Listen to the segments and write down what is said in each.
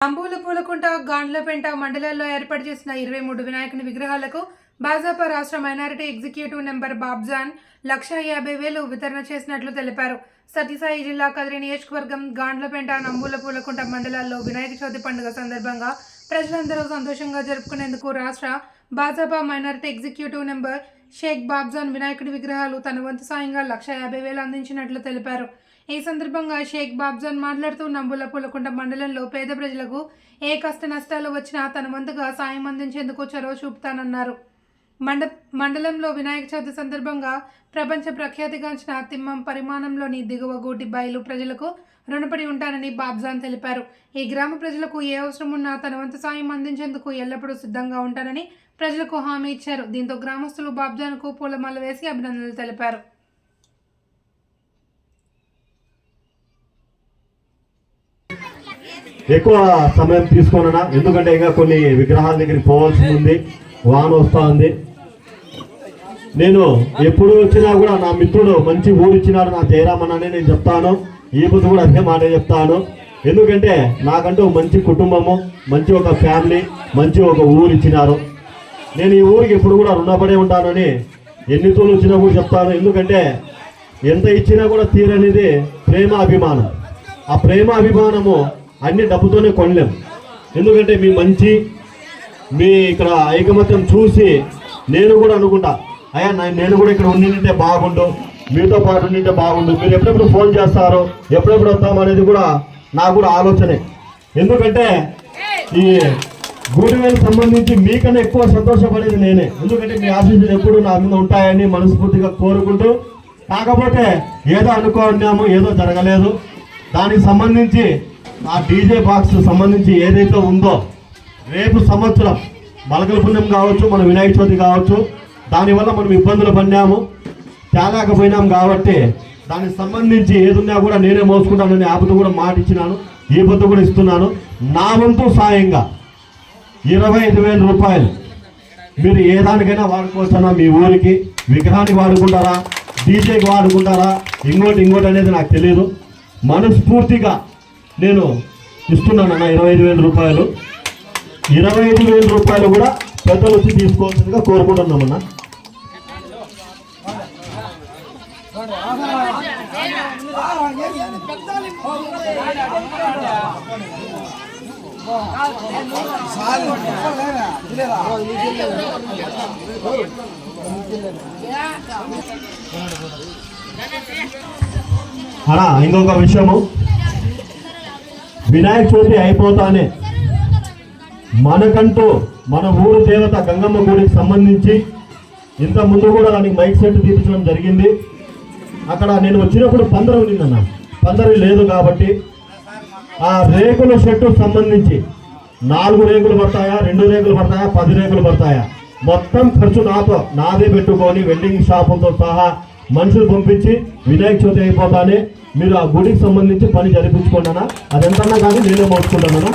అంబూలు పూలకుంట గాండ్లపేంట మండలాల్లో ఏర్పాటు చేసిన ఇరవై మూడు వినాయకుని విగ్రహాలకు భాజపా రాష్ట్ర minority executive number Babjan lakh యాభై వేలు వితరణ చేసినట్లు తెలిపారు. సత్యసాయి జిల్లా కదిరి నియోజకవర్గం గాండ్లపేంట నంబూల పూలకుంట మండలాల్లో వినాయక చవితి పండుగ సందర్భంగా ప్రజలందరూ సంతోషంగా జరుపుకునేందుకు రాష్ట్ర Bhajapa minority executive member Shaik Babjan వినాయకుడి విగ్రహాలు తన వంతు సాయంగా లక్ష యాభై వేలు అందించినట్లు తెలిపారు. ఈ సందర్భంగా షేక్ బాబ్జాన్ మాట్లాడుతూ నంబుల పూలకుంట మండలంలో పేద ప్రజలకు ఏ కష్ట నష్టాలు వచ్చినా తన వంతుగా సాయం అందించేందుకు చొరవ చూపుతానన్నారు. మండ మండలంలో వినాయక చవితి సందర్భంగా ప్రపంచ ప్రఖ్యాతిగాంచిన తిమ్మం పరిమాణంలోని దిగువ గూటి బయలు ప్రజలకు రుణపడి ఉంటానని బాబ్జాన్ తెలిపారు. ఈ గ్రామ ప్రజలకు ఏ అవసరం ఉన్నా తన వంతు సాయం అందించేందుకు ఎల్లప్పుడూ సిద్ధంగా ఉంటానని ప్రజలకు హామీ ఇచ్చారు. దీంతో గ్రామస్తులు బాబ్జాన్కు పూలమాల వేసి అభినందనలు తెలిపారు. ఎక్కువ సమయం తీసుకోనన్నా. ఎందుకంటే ఇంకా కొన్ని విగ్రహాల దగ్గరికి పోవాల్సి ఉంది. వాన వస్తూ ఉంది. నేను ఎప్పుడు వచ్చినా కూడా నా మిత్రుడు మంచి ఊరిచ్చినాడు నా జయరామన్ నేను చెప్తాను. ఈ బుద్ధి కూడా అదే మాట చెప్తాను. ఎందుకంటే నాకంటూ మంచి కుటుంబము మంచి ఒక ఫ్యామిలీ మంచి ఒక ఊరు ఇచ్చినారు. నేను ఈ ఊరికి ఎప్పుడు కూడా రుణపడే ఉంటానని ఎన్ని తోలు వచ్చినా కూడా చెప్తాను. ఎందుకంటే ఎంత ఇచ్చినా కూడా తీరనేది ప్రేమ అభిమానం ఆ ప్రేమ అభిమానము అన్ని డబ్బుతోనే కొనలేము ఎందుకంటే మీ మంచి మీ ఇక్కడ ఐకమత్యం చూసి నేను కూడా అనుకుంటా అయ్యా నేను కూడా ఇక్కడ ఉండింటే బాగుండు మీతో పాటు ఉండింటే బాగుండు. మీరు ఎప్పుడెప్పుడు ఫోన్ చేస్తారో ఎప్పుడెప్పుడు వస్తాం అనేది కూడా నాకు కూడా ఆలోచనే. ఎందుకంటే ఈ గూడివేలకు సంబంధించి మీకన్నా ఎక్కువ సంతోషపడేది నేనే. ఎందుకంటే మీ ఆశీస్సులు ఎప్పుడు నా మీద ఉంటాయని మనస్ఫూర్తిగా కోరుకుంటూ కాకపోతే ఏదో అనుకున్నాము ఏదో జరగలేదు. దానికి సంబంధించి ఆ డీజే బాక్స్ సంబంధించి ఏదైతే ఉందో రేపు సంవత్సరం మలకల పుణ్యం కావచ్చు మన వినాయక చవితి కావచ్చు దానివల్ల మనం ఇబ్బందులు పడినాము తేలేకపోయినాం కాబట్టి దానికి సంబంధించి ఏదున్నా కూడా నేనే మోసుకుంటానని ఆపద కూడా మాట ఇచ్చినాను ఈ పొద్దు కూడా ఇస్తున్నాను. నా వంతు సాయంగా ఇరవై ఐదు వేల రూపాయలు మీరు ఏ దానికైనా వాడుకోవచ్చన్నా మీ ఊరికి విగ్రహానికి వాడుకుంటారా డీజేకి వాడుకుంటారా ఇంకోటి ఇంకోటి అనేది నాకు తెలియదు మనస్ఫూర్తిగా నేను ఇస్తున్నాను అన్న ఇరవై ఐదు వేల రూపాయలు. ఇరవై ఐదు వేల రూపాయలు కూడా పెద్దలు వచ్చి తీసుకోవాల్సిందిగా కోరుకుంటున్నామన్నా అలా ఇంకొక విషయము. వినాయక చవితి అయిపోతానే. మనకంటూ మన ఊరు దేవత గంగమ్మ గుడికి సంబంధించి ఇంత ముందు కూడా దానికి మైక్ సెట్ తీర్చడం జరిగింది. అక్కడ నేను వచ్చినప్పుడు పందరం నిన్న పందరం లేదు కాబట్టి ఆ రేకుల షెడ్ సంబంధించి నాలుగు రేకులు పడతాయా రెండు రేకులు పడతాయా పది రేకులు పడతాయా? మొత్తం ఖర్చు నాతో నాదే పెట్టుకొని వెల్డింగ్ షాపులతో సహా మనుషులు పంపించి వినాయక చవితి అయిపోతానే. మీరు ఆ గుడికి సంబంధించి పని జరిపించుకున్నానా అదెంతన్నా కానీ నేనే మోసుకుంటున్నాను.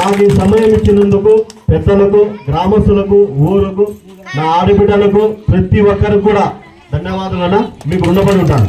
నాకు ఈ సమయం ఇచ్చినందుకు పెద్దలకు గ్రామస్తులకు ఊరుకు నా ఆడబిడ్డలకు ప్రతి ఒక్కరికి కూడా ధన్యవాదాలన్నా. మీకు రుణపడి ఉంటాను.